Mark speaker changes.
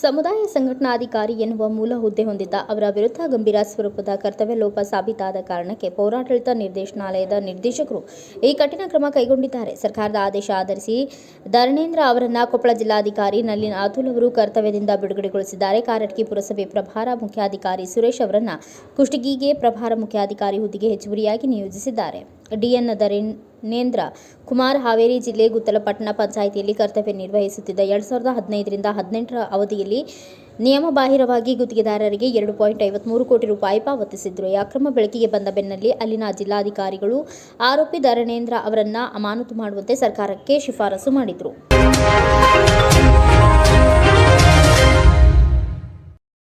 Speaker 1: ಸಮುದಾಯ ಸಂಘಟನಾಧಿಕಾರಿ ಎನ್ನುವ ಮೂಲ ಹುದ್ದೆ ಹೊಂದಿದ್ದ ಅವರ ವಿರುದ್ಧ ಗಂಭೀರ ಸ್ವರೂಪದ ಕರ್ತವ್ಯ ಲೋಪ ಸಾಬೀತಾದ ಕಾರಣಕ್ಕೆ ಪೌರಾಡಳಿತ ನಿರ್ದೇಶನಾಲಯದ ನಿರ್ದೇಶಕರು ಈ ಕಠಿಣ ಕ್ರಮ ಕೈಗೊಂಡಿದ್ದಾರೆ. ಸರ್ಕಾರದ ಆದೇಶ ಆಧರಿಸಿ ಧರಣೇಂದ್ರ ಅವರನ್ನು ಕೊಪ್ಪಳ ಜಿಲ್ಲಾಧಿಕಾರಿ ನಲ್ಲಿನ ಅತುಲ್ ಅವರು ಕರ್ತವ್ಯದಿಂದ ಬಿಡುಗಡೆಗೊಳಿಸಿದ್ದಾರೆ. ಕಾರಟ್ಕಿ ಪುರಸಭೆ ಪ್ರಭಾರ ಮುಖ್ಯಾಧಿಕಾರಿ ಸುರೇಶ್ ಅವರನ್ನು ಕುಷ್ಟಗಿಗೆ ಪ್ರಭಾರ ಮುಖ್ಯಾಧಿಕಾರಿ ಹುದ್ದೆಗೆ ಹೆಚ್ಚುವರಿಯಾಗಿ ನಿಯೋಜಿಸಿದ್ದಾರೆ. ಡಿಎನ್ ಧರಣೇಂದ್ರ ಕುಮಾರ್ ಹಾವೇರಿ ಜಿಲ್ಲೆ ಗುತ್ತಲಪಟ್ಟಣ ಪಂಚಾಯಿತಿಯಲ್ಲಿ ಕರ್ತವ್ಯ ನಿರ್ವಹಿಸುತ್ತಿದ್ದ ಎರಡ್ ಸಾವಿರದ ಹದಿನೈದರಿಂದ ಹದಿನೆಂಟರ ಅವಧಿಯಲ್ಲಿ ನಿಯಮಬಾಹಿರವಾಗಿ ಗುತ್ತಿಗೆದಾರರಿಗೆ ಎರಡು ಪಾಯಿಂಟ್ ಐವತ್ಮೂರು ಕೋಟಿ ರೂಪಾಯಿ ಪಾವತಿಸಿದ್ರು. ಈ ಅಕ್ರಮ ಬೆಳಕಿಗೆ ಬಂದ ಬೆನ್ನಲ್ಲೇ ಅಲ್ಲಿನ ಜಿಲ್ಲಾಧಿಕಾರಿಗಳು ಆರೋಪಿ ಧರಣೇಂದ್ರ ಅವರನ್ನು ಅಮಾನತು ಮಾಡುವಂತೆ ಸರ್ಕಾರಕ್ಕೆ ಶಿಫಾರಸು ಮಾಡಿದ್ರು.